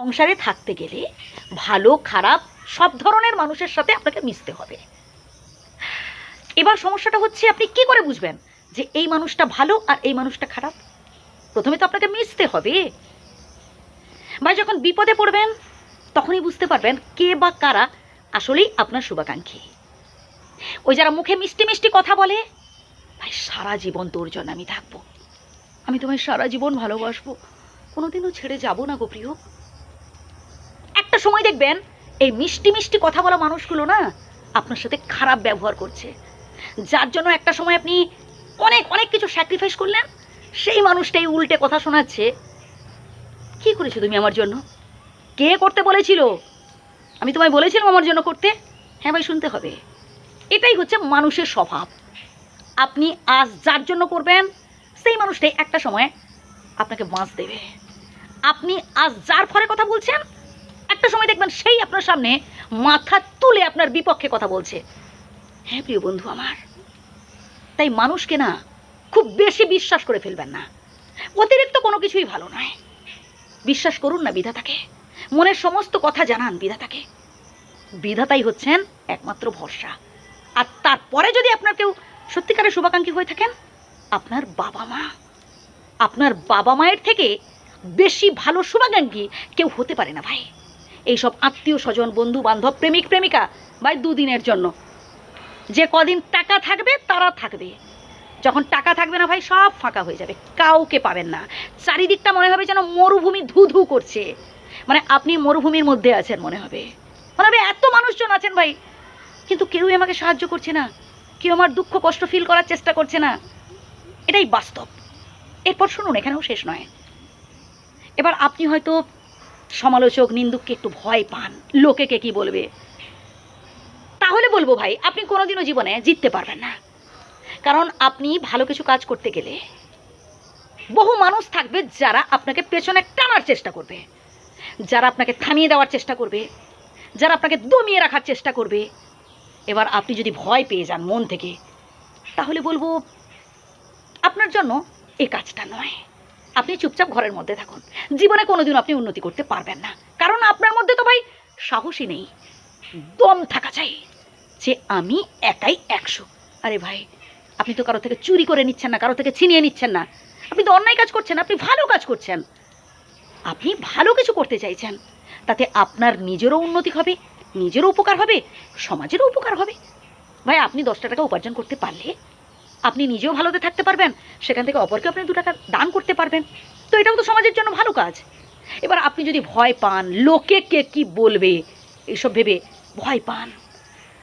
সংসারে থাকতে গেলে ভালো, খারাপ, সব ধরনের মানুষের সাথে আপনাকে মিশতে হবে। এবার সমস্যাটা হচ্ছে, আপনি কি করে বুঝবেন যে এই মানুষটা ভালো আর এই মানুষটা খারাপ? প্রথমে তো আপনাকে মিশতে হবে। ভাই যখন বিপদে পড়বেন, তখনই বুঝতে পারবেন কে বা কারা আসলেই আপনার শুভাকাঙ্ক্ষী। ওই যারা মুখে মিষ্টি মিষ্টি কথা বলে, ভাই, সারা জীবন তোর জন্য আমি থাকব। আমি তোমায় সারা জীবন ভালোবাসবো। কোনোদিনও ছেড়ে যাব না গো প্রিয়। একটা সময় দেখবেন, এই মিষ্টি মিষ্টি কথা বলা মানুষগুলো না আপনার সাথে খারাপ ব্যবহার করছে। যার জন্য একটা সময় আপনি অনেক অনেক কিছু স্যাক্রিফাইস করলেন, সেই মানুষটাই উল্টে কথা শোনাচ্ছে। কি করেছ তুমি আমার জন্য? কে করতে বলেছিল? আমি তোমায় বলেছিলাম আমার জন্য করতে। হ্যাঁ ভাই, শুনতে হবে। এটাই হচ্ছে মানুষের স্বভাব। আপনি আজ যার জন্য করবেন, সেই মানুষটাই একটা সময় আপনাকে বাঁচ দেবে। আপনি আজ যার ফলে কথা বলছেন একটা সময় দেখবেন সেই আপনার সামনে মাথা তুলে আপনার বিপক্ষে কথা বলছে। হ্যাঁ প্রিয় বন্ধু আমার, তাই মানুষকে না খুব বেশি বিশ্বাস করে ফেলবেন না। অতিরিক্ত কোনো কিছুই ভালো নয়। বিশ্বাস করুন না বিধাতাকে, মনের সমস্ত কথা জানান বিধাতাকে। বিধাতাই হচ্ছেন একমাত্র ভরসা। আর তারপরে যদি আপনার কেউ সত্যিকারের শুভাকাঙ্ক্ষী হয়ে থাকেন, আপনার বাবা মা, আপনার বাবা মায়ের থেকে বেশি ভালো শুভাকাঙ্ক্ষী কেউ হতে পারে না ভাই। এইসব আত্মীয় স্বজন, বন্ধু বান্ধব, প্রেমিক, প্রেমিকা ভাই দুদিনের জন্য। যে কদিন টাকা থাকবে, তারা থাকবে। যখন টাকা থাকবে না ভাই, সব ফাঁকা হয়ে যাবে। কাউকে পাবেন না। চারিদিকটা মনে হবে যেন মরুভূমি ধু ধু করছে। মানে আপনি মরুভূমির মধ্যে আছেন মনে হবে। মনে হবে এত মানুষজন আছেন ভাই, কিন্তু কেউই আমাকে সাহায্য করছে না। কেউ আমার দুঃখ, কষ্ট ফিল করার চেষ্টা করছে না। এটাই বাস্তব। এরপর শুনুন, এখানেও শেষ নয়। এবার আপনি হয়তো সমালোচক নিন্দুককে একটু ভয় পান। লোকে কে কি বলবে? তাহলে বলব ভাই, আপনি কোনোদিনও জীবনে জিততে পারবেন না। কারণ আপনি ভালো কিছু কাজ করতে গেলে বহু মানুষ থাকবে যারা আপনাকে পেছনে টানার চেষ্টা করবে, যারা আপনাকে থামিয়ে দেওয়ার চেষ্টা করবে, যারা আপনাকে দমিয়ে রাখার চেষ্টা করবে। এবার আপনি যদি ভয় পেয়ে যান মন থেকে, তাহলে বলব আপনার জন্য এ কাজটা নয়। আপনি চুপচাপ ঘরের মধ্যে থাকুন। জীবনে কোনোদিনও আপনি উন্নতি করতে পারবেন না। কারণ আপনার মধ্যে তো ভাই সাহসই নেই। দম থাকা চাই যে আমি একাই একশো। আরে ভাই, আপনি তো কারও থেকে চুরি করে নিচ্ছেন না, কারও থেকে ছিনিয়ে নিচ্ছেন না। আপনি তো অন্যায় কাজ করছেন, আপনি ভালো কাজ করছেন। আপনি ভালো কিছু করতে চাইছেন। তাতে আপনার নিজেরও উন্নতি হবে, নিজেরও উপকার হবে, সমাজেরও উপকার হবে। ভাই, আপনি দশটা টাকা উপার্জন করতে পারলে আপনি নিজেও ভালোতে থাকতে পারবেন, সেখান থেকে অপরকে আপনি দু টাকা দান করতে পারবেন। তো এটাও তো সমাজের জন্য ভালো কাজ। এবার আপনি যদি ভয় পান, লোকে কে কি বলবে এইসব ভেবে ভয় পান,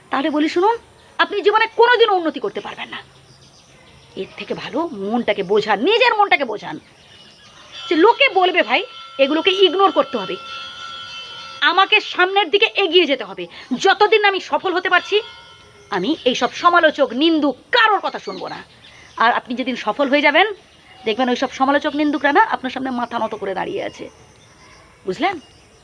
তাহলে বলি শুনুন, আপনি জীবনে কোনোদিনও উন্নতি করতে পারবেন না। এর থেকে ভালো মনটাকে বোঝান, নিজের মনটাকে বোঝান। যে লোকে বলবে ভাই, এগুলোকে ইগনোর করতে হবে। আমাকে সামনের দিকে এগিয়ে যেতে হবে। যতদিন আমি সফল হতে পারছি আমি এইসব সমালোচক নিন্দুক কারোর কথা শুনব না। আর আপনি যেদিন সফল হয়ে যাবেন, দেখবেন ওইসব সমালোচক নিন্দুকরা না আপনার সামনে মাথা নত করে দাঁড়িয়ে আছে। বুঝলেন?